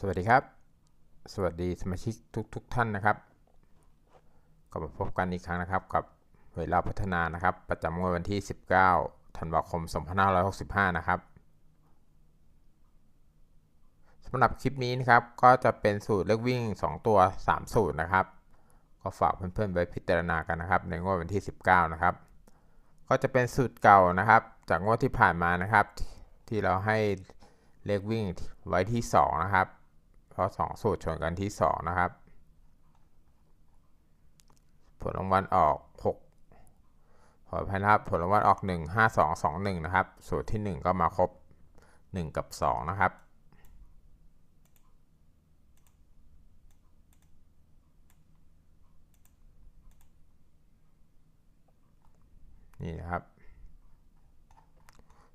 สวัสดีครับ สวัสดีสมาชิกทุกทท่านนะครับก็มาพบกันอีกครั้งนะครับ กับเวลาพัฒนานะครับ ประจำวันที่ 19ธันวาคม 2565 นะครับสำหรับคลิปนี้นะครับ ก็จะเป็นสูตรเลือกวิ่ง 2 ตัว 3 สูตรนะครับ ก็ฝากเพื่อนๆไว้พิจารณากันนะครับ ในงวดวันที่ 19 นะครับ ก็จะเป็นสูตรเก่านะครับ จากงวดที่ผ่านมานะครับ ที่เราให้เลขวิ่งไว้ที่ 2 นะครับ เพราะ 2 สูตรชนกันที่ 2 นะครับ ผลรางวัลออก6ขออภันครับผลรางวัลออก 1 5 2 2 1 นะครับ สูตรที่ 1 ก็มาครบ 1 กับ 2 นะครับนี่นะครับ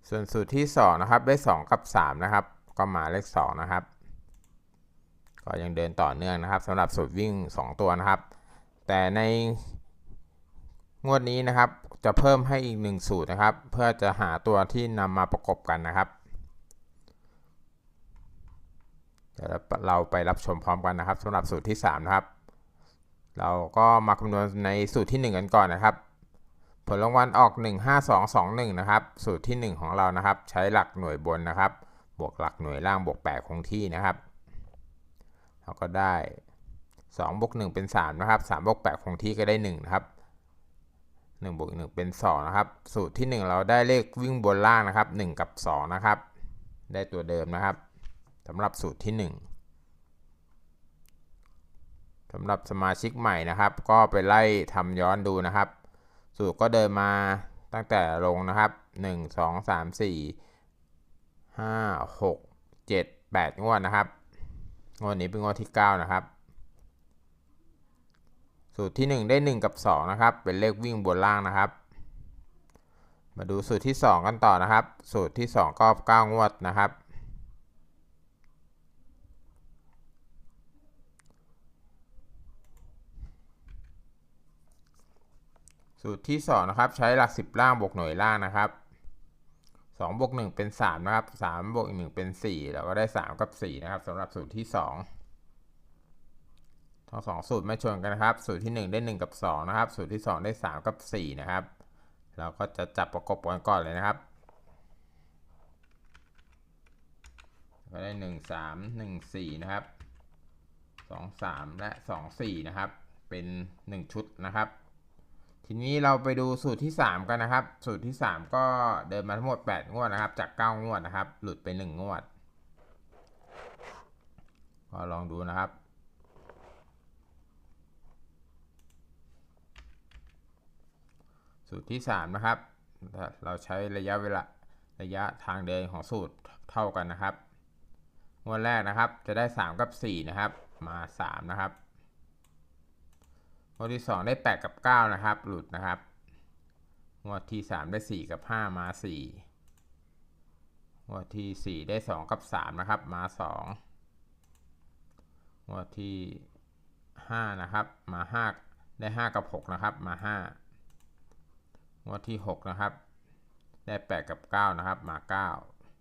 ส่วนสูตรที่ 2 นะครับ ได้ 2 กับ 3 นะครับ ก็มาเลข 2 นะครับ ก็ยังเดินต่อเนื่องนะครับสำหรับสูตรวิ่ง 2 ตัวนะครับ แต่ในงวดนี้นะครับ จะเพิ่มให้อีก 1 สูตรนะครับ เพื่อจะหาตัวที่นำมาประกบกันนะครับเดี๋ยวเราไปรับชมพร้อมกันนะครับสำหรับสูตรที่ 3 นะครับ เราก็มาคำนวณในสูตรที่ 1 กันก่อนนะครับ ผลรางวัลออก 15221 นะครับ สูตรที่ 1 ของเรานะครับ ใช้หลักหน่วยบนนะครับ บวกหลักหน่วยล่างบวก8คงที่นะครับ เราก็ได้2บวก1เป็น 3 นะครับ3บวก8คงที่ก็ได้ 1 นะครับ1บวก1เป็น 2 นะครับ สูตรที่ 1 เราได้เลขวิ่งบนล่างนะครับ 1 กับ 2 นะครับ ได้ตัวเดิมนะครับสำหรับสูตรที่ 1สำหรับสมาชิกใหม่นะครับ ก็ไปไล่ทำย้อนดูนะครับ สูตรก็เดินมาตั้งแต่ลงนะครับ 1 2 3 4 5 6 7 8งวดนะครับ งวดนี้เป็นงวดที่ 9 นะครับ สูตรที่ 1 ได้ 1 กับ 2 นะครับ เป็นเลขวิ่งบนล่างนะครับ มาดูสูตรที่ 2 กันต่อนะครับ สูตรที่ 2 ก็ 9 งวดนะครับ สูตรที่ 2 นะครับ ใช้หลัก 10 ล่างบวกหน่วยล่างนะครับ 2บวก1เป็น 3 นะครับ3บวกอีก1เป็น4แล้วก็ได้ 3 กับ 4 นะครับสำหรับสูตรที่ 2 ทั้ง2สูตรไม่ชนกันนะครับ สูตรที่ 1 ได้ 1 กับ 2 นะครับ สูตรที่ 2 ได้ 3 กับ 4 นะครับ เราก็จะจับประกบกันก่อนเลยนะครับ ก็ได้ 1 3 1 4 นะครับ 2 3 และ 2 4 นะครับ เป็น 1 ชุดนะครับ ทีนี้เราไปดูสูตรที่ 3 กันนะครับ สูตรที่ 3 ก็เดินมาทั้งหมด 8 งวดนะครับ จาก 9 งวดนะครับ หลุดไป 1 งวด ก็ลองดูนะครับ สูตรที่ 3 นะครับ เราใช้ระยะเวลาระยะทางเดินของสูตรเท่ากันนะครับ งวดแรกนะครับ จะได้ 3 กับ 4 นะครับ มา 3 นะครับ วดที่ 2 ได้ 8 กับ 9 นะครับ หลุดนะครับ งวดที่ 3 ได้ 4 กับ 5 มา 4 งวดที่ 4 ได้ 2 กับ 3 นะครับ มา 2 งวดที่ 5 นะครับ มา 5 ได้ 5 กับ 6 นะครับ มา 5 งวดที่ 6 นะครับ ได้ 8 กับ 9 นะครับ มา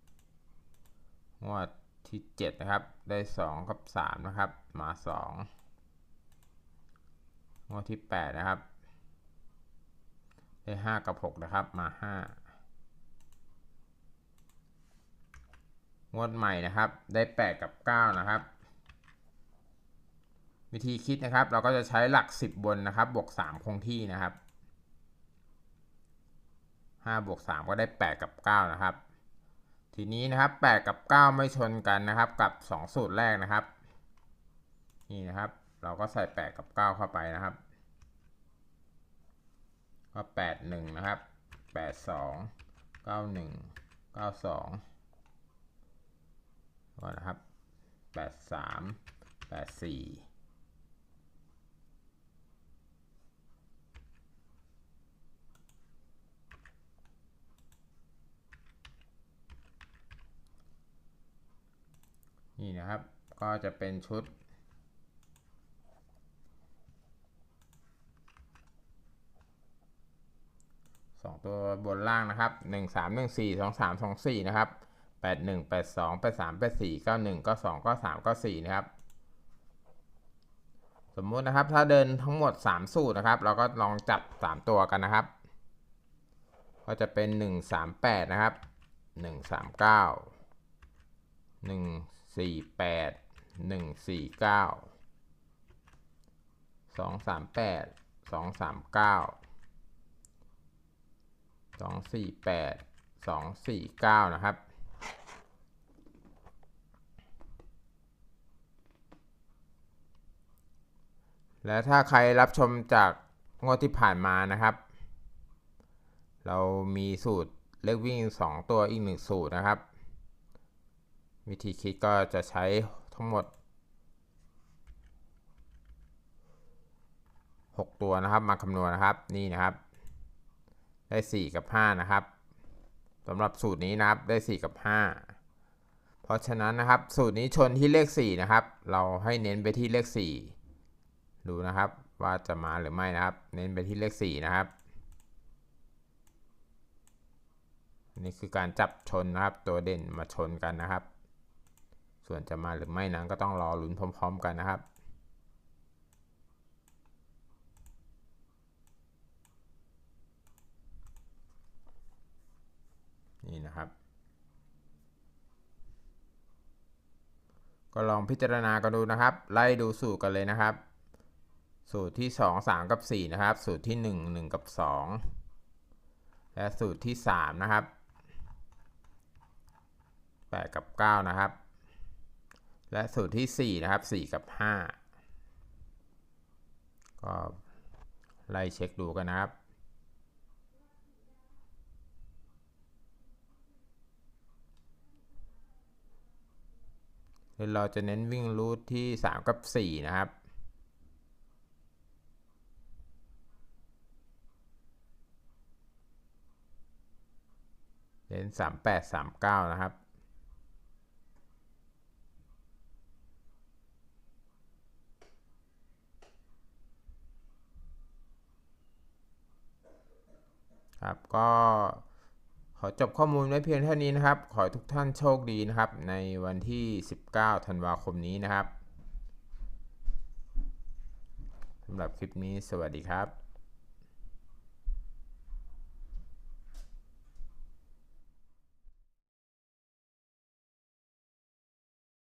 9 งวดที่ 7 นะครับ ได้ 2 กับ 3 นะครับ มา 2 งวดที่ 8 นะครับ ได้ 5 กับ 6 นะครับ มา 5 งวดใหม่นะครับ ได้ 8 กับ 9 นะครับ วิธีคิดนะครับ เราก็จะใช้หลัก 10 บนนะครับ บวก 3 คงที่นะครับ5บวก3ก็ได้ 8 กับ 9 นะครับ ทีนี้นะครับ 8 กับ 9 ไม่ชนกันนะครับ กับ 2 สูตรแรกนะครับ นี่นะครับ เราก็ใส่ 8 กับ 9 เข้าไปนะครับ ก็ 8 1 นะครับ 8 2 9 1 9 2ก็นะครับ 8 3 8 4นี่นะครับ ก็จะเป็นชุด สองตัวบนล่างนะครับหนึ่งสามหนึ่งสี่สองสามสองสี่นะครับแปดหนึ่งแปดสองแปดสามแปดสี่เก้าหนึ่งเก้าสองเก้าสามเก้าสี่นะครับ สมมุตินะครับถ้าเดินทั้งหมด 3 สูตรนะครับ เราก็ลองจับ 3 ตัวกันนะครับ ก็จะเป็น 138 นะครับ 139 148 149 238 239 248 249นะครับ และถ้าใครรับชมจากงวดที่ผ่านมานะครับ เรามีสูตรเลขวิ่ง 2 ตัวอีก 1 สูตรนะครับ วิธีคิดก็จะใช้ทั้งหมด 6 ตัวนะครับมาคำนวณนะครับนี่นะครับ ได้ 4 กับ 5 นะครับสำหรับสูตรนี้นะครับได้ 4 กับ 5 เพราะฉะนั้นนะครับ สูตรนี้ชนที่เลข 4 นะครับ เราให้เน้นไปที่เลข 4 ดูนะครับว่าจะมาหรือไม่นะครับ เน้นไปที่เลข 4 นะครับ นี่คือการจับชนนะครับ ตัวเด่นมาชนกันนะครับ ส่วนจะมาหรือไม่นั้นก็ต้องรอลุ้นพร้อม ๆ กันนะครับ นี่นะครับ ก็ลองพิจารณากันดูนะครับ ไล่ดูสูตรกันเลยนะครับ สูตรที่ 2 3 กับ 4 นะครับ สูตรที่ 1 1 กับ 2 และสูตรที่ 3 นะครับ 8 กับ 9 นะครับ และสูตรที่ 4 นะครับ 4 กับ 5 ก็ไล่เช็คดูกันนะครับ เราจะเน้นวิ่งรูทที่ 3 กับ 4 นะครับเน้น38 39 นะครับครับก็ ขอจบข้อมูลไว้เพียงเท่านี้นะครับ ขอให้ทุกท่านโชคดีนะครับ ในวันที่ 19 ธันวาคมนี้นะครับสำหรับคลิปนี้สวัสดีครับ